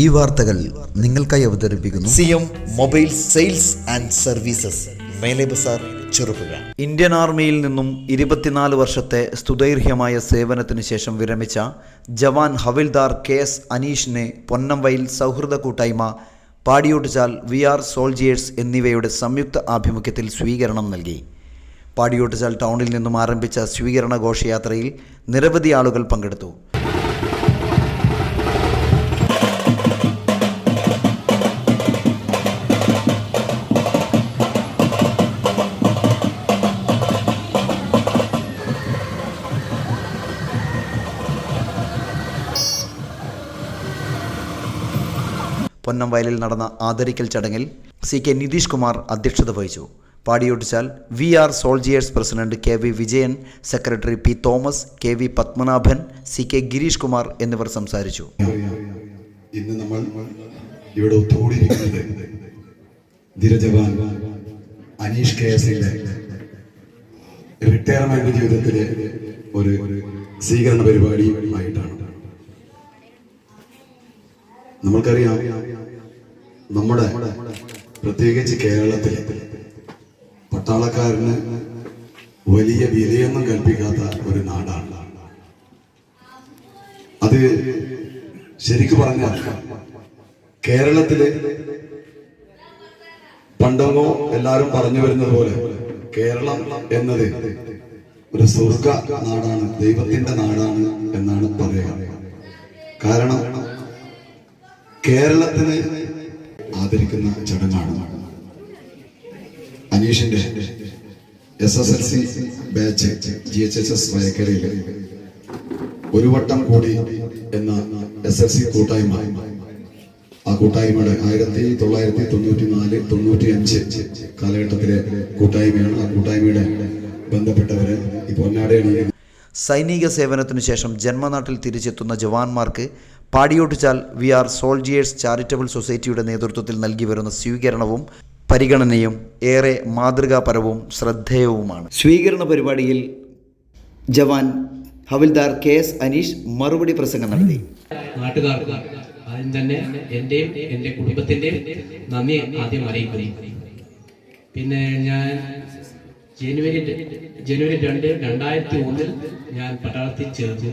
ഈ വാർത്തകൾ നിങ്ങൾക്കായി അവതരിപ്പിക്കുന്നു C M mobile sales and services Mele Bazar Cherupuzha. Indian ആർമിയിൽ നിന്നും ഇരുപത്തിനാല് വർഷത്തെ സ്തുതൈർഹ്യമായ സേവനത്തിന് ശേഷം വിരമിച്ച ജവാൻ ഹവിൽദാർ കെ എസ് അനീഷിനെ പൊന്നംവയിൽ സൗഹൃദ കൂട്ടായ്മ പാടിയോട്ടുചാൽ വി ആർ സോൾജിയേഴ്സ് എന്നിവയുടെ സംയുക്ത ആഭിമുഖ്യത്തിൽ സ്വീകരണം നൽകി. പാടിയോട്ടുചാൽ ടൗണിൽ നിന്നും ആരംഭിച്ച സ്വീകരണ ഘോഷയാത്രയിൽ നിരവധി ആളുകൾ പങ്കെടുത്തു. പൊന്നംവയലിൽ നടന്ന ആദരിക്കൽ ചടങ്ങിൽ സി കെ നിതീഷ് കുമാർ അധ്യക്ഷത വഹിച്ചു. Padiyottuchal V R soldiers president K V Vijayan secretary P Thomas K V Padmanabhan C K Girish Kumar എന്നിവർ സംസാരിച്ചു. ഇന്ന് നമ്മൾ ഇവിടെ ധീരജവാൻ അനീഷ് കെ എസിന്റെ റിട്ടയർമെന്റ് ജീവിതത്തിലെ ഒരു സ്വീകരണ പരിപാടിയുമായിട്ടാണ്. നമ്മൾക്കറിയാം നമ്മുടെ പ്രത്യേകിച്ച് കേരളത്തിൽ പട്ടാളക്കാരന് വലിയ വിലയൊന്നും കൽപ്പിക്കാത്ത ഒരു നാടാണ്. അത് ശരിക്കു പറഞ്ഞാൽ കേരളത്തിൽ പണ്ടങ്ങോ എല്ലാരും പറഞ്ഞു വരുന്നത് പോലെ കേരളം എന്നത് ഒരു സ്വർഗ നാടാണ് ദൈവത്തിന്റെ നാടാണ് എന്നാണ് പറയുക. കാരണം കേരളത്തിന് ആദരിക്കുന്ന ചടങ്ങാണ്. അനീഷിന്റെ S S L C batch G H S S വയക്കരയിൽ ഒരു വട്ടം കൂടി എന്ന എസ് എൽ സി കൂട്ടായ്മ. ആ കൂട്ടായ്മയുടെ ആയിരത്തി തൊള്ളായിരത്തി തൊണ്ണൂറ്റി നാല് തൊണ്ണൂറ്റി അഞ്ച് കാലഘട്ടത്തിലെ കൂട്ടായ്മയാണ്. ആ കൂട്ടായ്മയുടെ ബന്ധപ്പെട്ടവരെ ഈ പൊന്നാടയാണ് സൈനിക സേവനത്തിനു ശേഷം ജന്മനാട്ടിൽ തിരിച്ചെത്തുന്ന ജവാന്മാർക്ക് Padiyottuchal V R soldiers charitable സൊസൈറ്റിയുടെ നേതൃത്വത്തിൽ നൽകി വരുന്ന സ്വീകരണവും പരിഗണനയും ഏറെ മാതൃകാപരവും ശ്രദ്ധേയവുമാണ്. സ്വീകരണ പരിപാടിയിൽ ജവാൻ ഹവിൽദാർ കെ എസ് അനീഷ് മറുപടി പ്രസംഗം നടത്തി. നാട്ടുകാർക്ക് ആദ്യം തന്നെ എന്റെയും എന്റെ കുടുംബത്തിന്റെയും നന്ദി ആദ്യം അറിയിക്കുന്നു. പിന്നെ ഞാൻ ജനുവരി ജനുവരി രണ്ട് രണ്ടായിരത്തി ഒന്നിൽ ഞാൻ പട്ടാളത്തിൽ ചേർന്നു.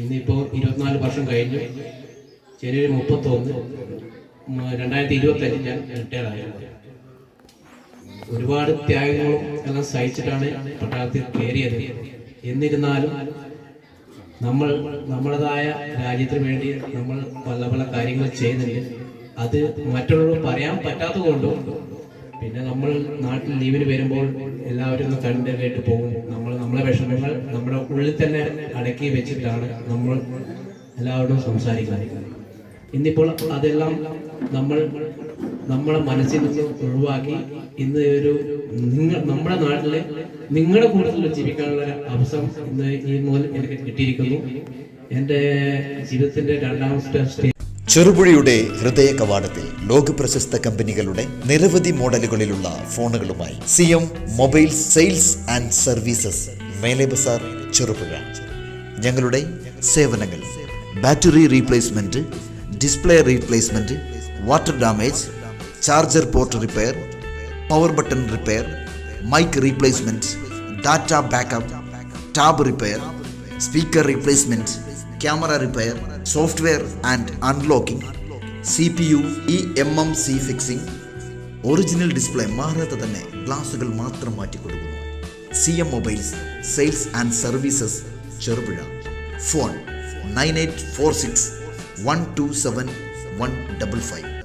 ഇന്നിപ്പോൾ ഇരുപത്തിനാല് വർഷം കഴിഞ്ഞു. ജനുവരി മുപ്പത്തൊന്ന് രണ്ടായിരത്തി ഇരുപത്തഞ്ച് ഞാൻ റിട്ടയർ ആയത് ഒരുപാട് ത്യാഗങ്ങളും എല്ലാം സഹിച്ചിട്ടാണ് പട്ടാളത്തിൽ കയറിയത്. എന്നിരുന്നാലും നമ്മൾ നമ്മുടേതായ രാജ്യത്തിന് വേണ്ടി നമ്മൾ പല പല കാര്യങ്ങൾ ചെയ്യുന്നുണ്ട്. അത് മറ്റുള്ളവർ പറയാൻ പറ്റാത്തത് കൊണ്ടും പിന്നെ നമ്മൾ നാട്ടിൽ ലീവിന് വരുമ്പോൾ എല്ലാവരും ഒന്ന് കണ്ട് കേട്ട് പോകും. നമ്മൾ നമ്മളെ വിഷമങ്ങൾ നമ്മുടെ ഉള്ളിൽ തന്നെ അടക്കി വെച്ചിട്ടാണ് നമ്മൾ എല്ലാവരോടും സംസാരിക്കുന്നത്. ഇന്നിപ്പോൾ അതെല്ലാം നമ്മൾ നമ്മളെ മനസ്സിൽ നിന്ന് ഒഴിവാക്കി ഇന്ന് ഒരു നിങ്ങൾ നമ്മുടെ നാട്ടിലെ നിങ്ങളുടെ കൂട്ടത്തിൽ ജീവിക്കാനുള്ള ഒരു അവസരം ഇന്ന് ഈ മുതൽ എനിക്ക് കിട്ടിയിരിക്കുന്നു. എന്റെ ജീവിതത്തിന്റെ രണ്ടാമത്തെ സ്റ്റേ ചെറുപുഴയുടെ ഹൃദയ കവാടത്തിൽ ലോക പ്രശസ്ത കമ്പനികളുടെ നിരവധി മോഡലുകളിലുള്ള ഫോണുകളുമായി C M mobile sales and services Mele Bazar Cherupuzha. ഞങ്ങളുടെ സേവനങ്ങൾ battery replacement display replacement water damage charger port repair power button repair mic replacement data backup tab repair speaker replacement camera repair software and unlocking C P U E M M C fixing original display മാറാതെ തന്നെ ഗ്ലാസുകൾ മാത്രം മാറ്റിക്കൊടുക്കുന്നു. C M mobiles sales and services Cherupuzha. Phone nine eight four six one two seven one double five.